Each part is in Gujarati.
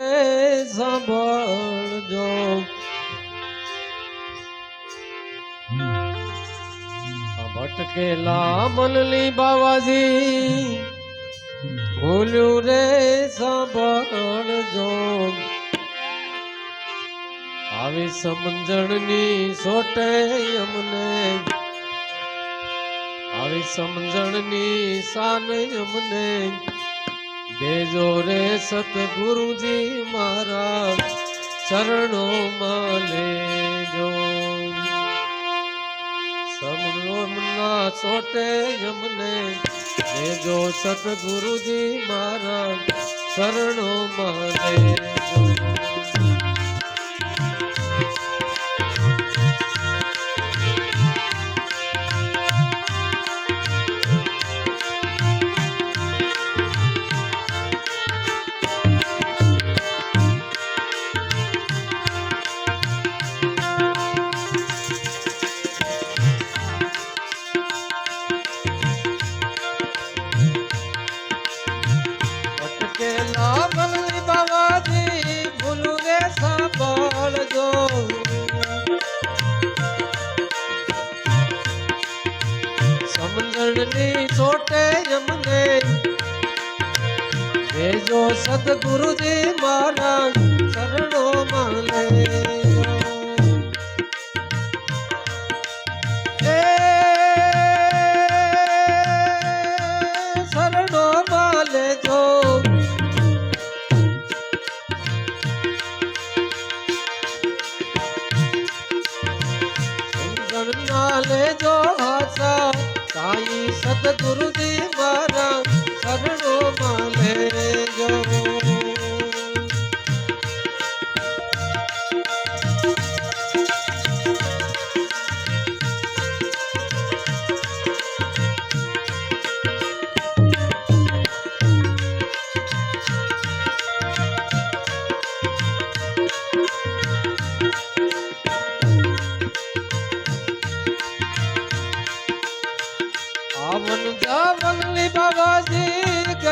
સાંભળજો. ભટકેલા મનલી બાવાજી, ભૂલ્યું રે સાંભળજો. આવી સમજણની સોટે અમને, આવી સમજણની સાને અમને દેજો રે સતગુરુજી મારા ચરણોમાં લેજો. સમરોમના સોટે અમને ભેજો સતગુરુજી મારા ચરણોમાં લેજો. દેજો સદગુરુજી મારા શરણો માલે શરણો માલે જો સમજણના લેજો હાચા સાઈ સદગુરુજી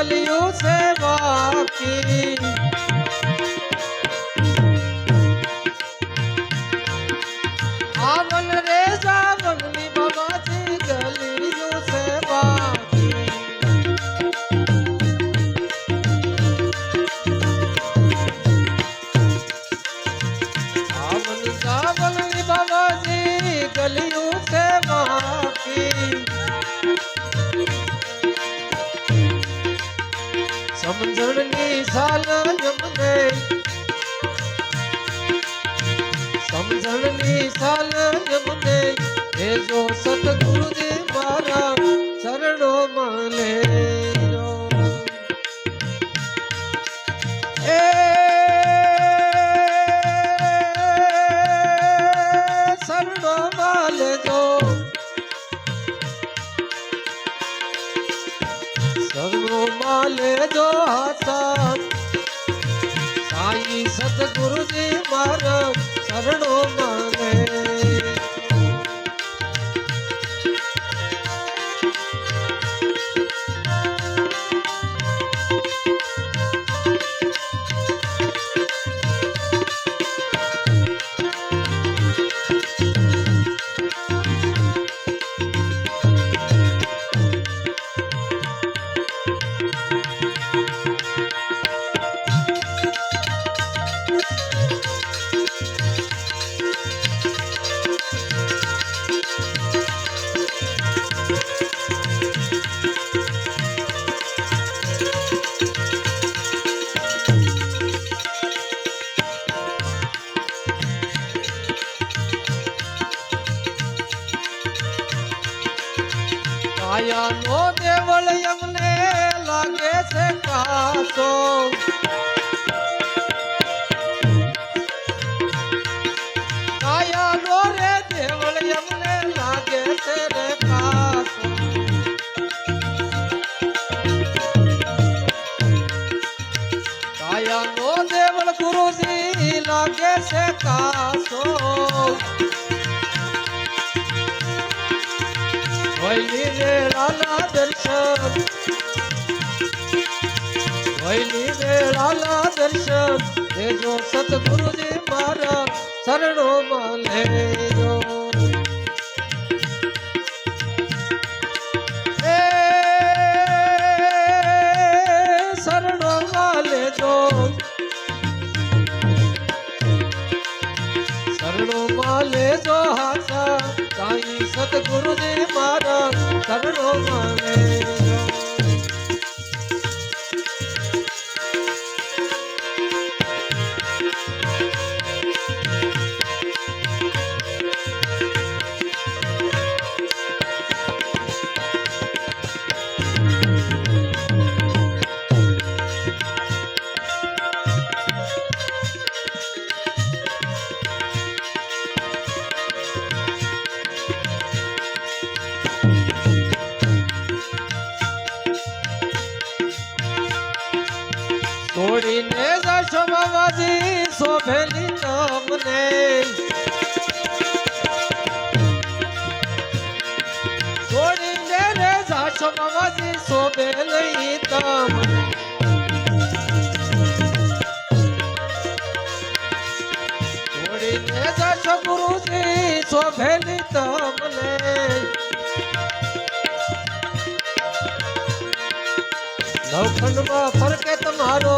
ગલિયું સે વાકી સમજણની સાલ જમને. સમજણની સાલ જમને. દેજો સતગુરુજી મારા સદગુરુજી મારા શરણો છે કાસો. વૈલી રે લાલા દર્શન. વૈલી વેળાલા દર્શન. દેજો સતગુરુજી મારા શરણો માં લેજો. શરણો સતગુરુજી મારા શરણો ગુરુજી શોભેલી તમને નવખંડમાં ફરકે તમારો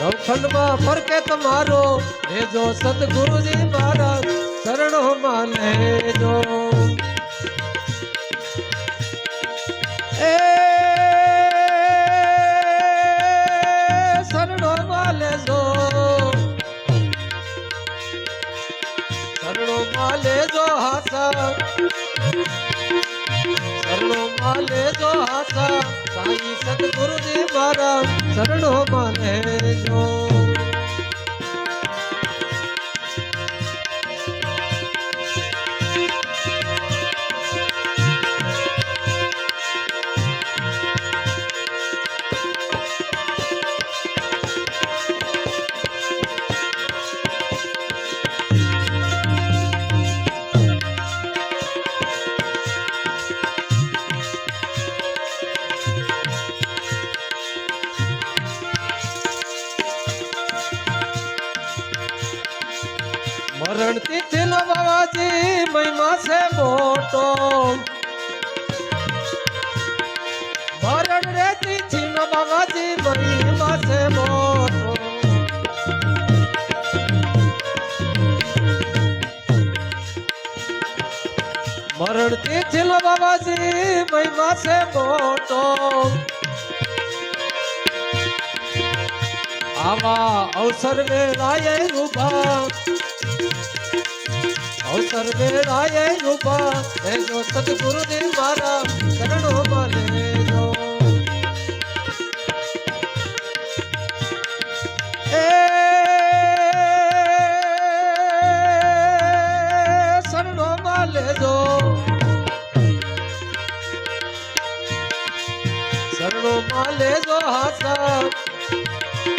નવખંડમાં ફરકે તમારો લેજો સદગુરુજી મારા શરણોમાં લેજો. માં આશા સાઈ સદગુરુજી મારા શરણો મને લેજો મરણ તિથિ નો બાબાજી મહિમા છે મોટો. મરણ રે તીથી નો બાવાજી, મહિમા છે મોટો. મરણ તીથી નો બાવાજી, મહિમા છે મોટો. આવા અવસર વેળાએ રૂપા અવસર વેળાએ રૂપા લેજો. સદગુરુદેવ મારા શરણોમાં લેજો એ શરણોમાં લેજો શરણોમાં લેજો હાથા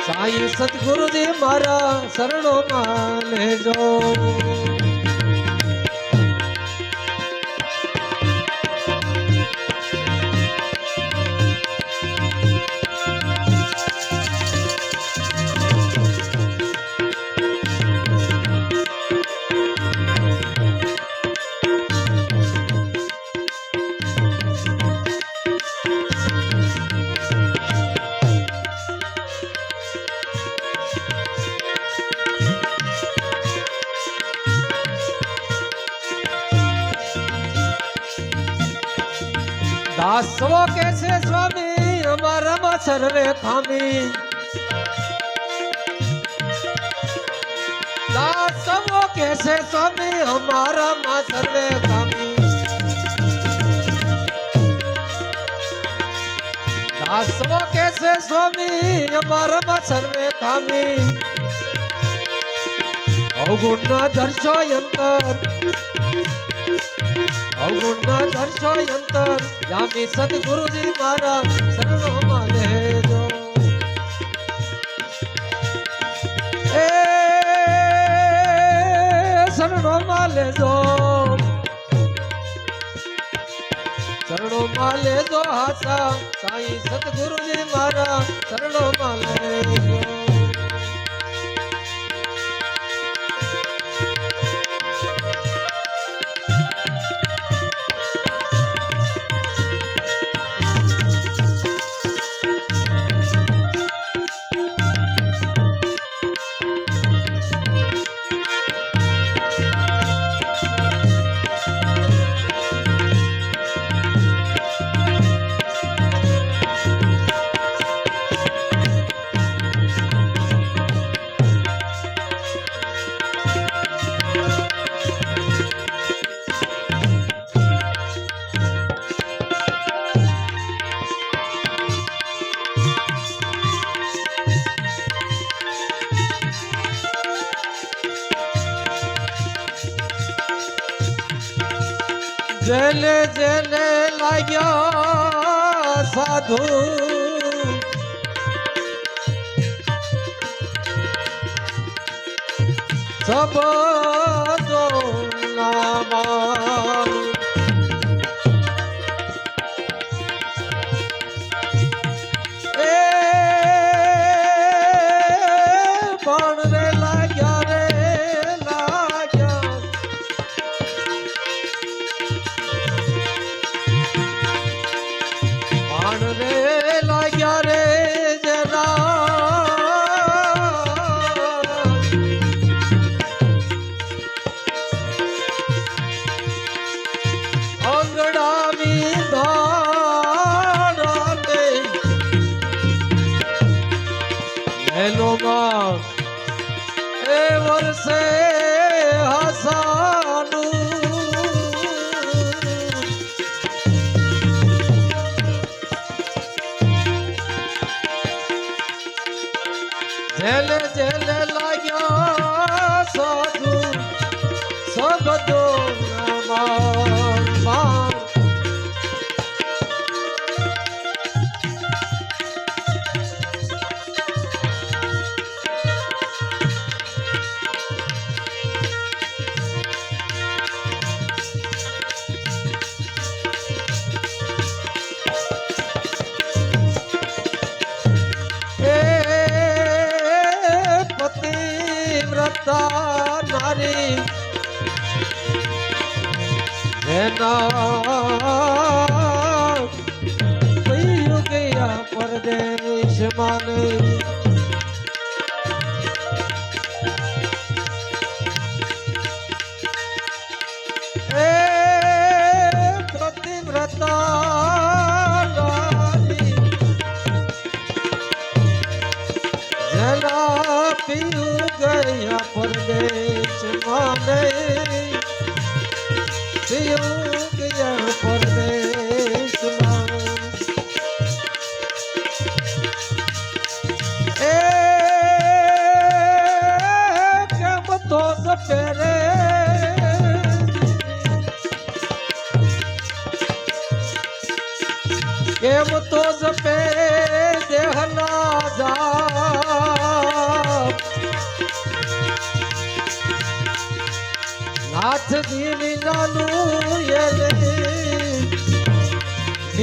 સાઈ સદગુરુજી મારા શરણોમાં લેજો. દાસવો કે છે, સ્વામી, અમારામાં સર્વે કામી. દાસવો કે છે, સ્વામી, અમારામાં સર્વે ખામી અવગુણના દર્શો અંતર અવગુણના દર્શો અંતર યામી સદગુરુજી મારા શરણોમાં ચરણો માં લેજો ચરણો માં લેજો હાથા. સાઈ સતગુરુજી મારા ચરણો માં લેજો সব নামা પરદેશમાં નહીં તો દટે રે કેમ તો જપે દેહના જા નાથ દીવી નાનું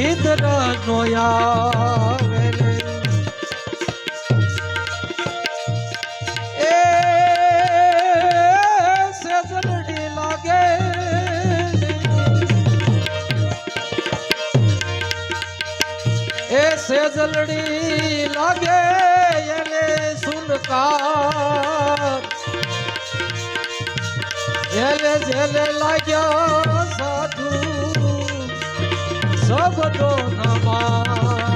એ નોયા જલડી લાગે એને સુનકાર. જેલે જેલે લાગ્યા સાધુ શબ્દો નમા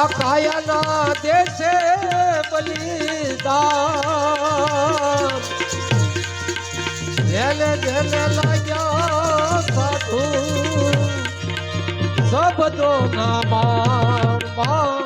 આ કાયાના દેશે બલિદાન. જેલે જેલે લાગ્યા સાધુ શબ્દો ના માર માર.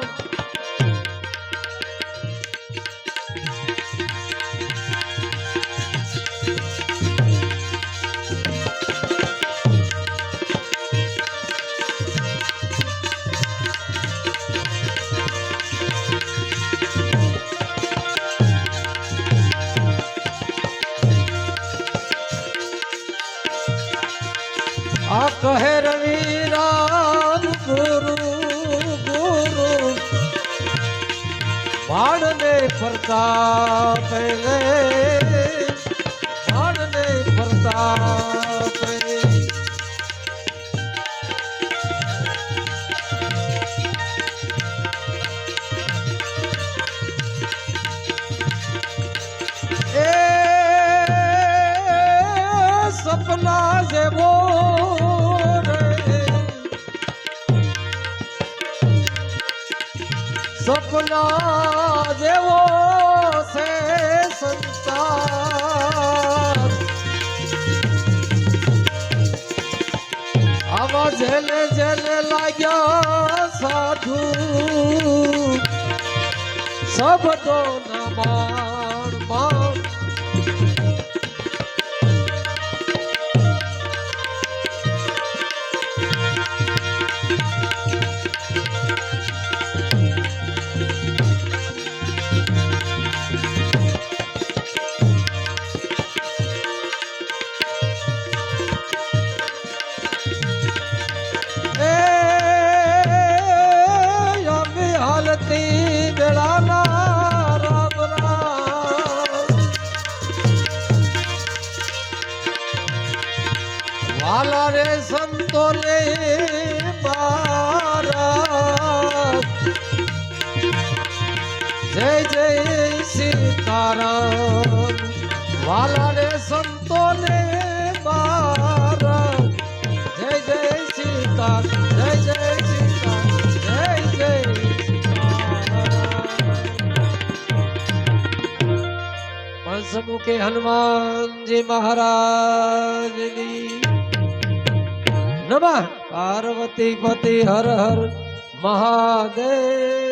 પ્રતાપ રે બાણને પ્રતાપ રે એ સપના જેવો સપના જેલે જલ લાગ્યા સાધુ. શબ્દો ના जय जय सीताराम वाला रे संतों ने बारा। जय जय सीता, जय जय सीता, जय जय के हनुमान जी महाराज नमः पार्वती पति हर हर મહાદેવ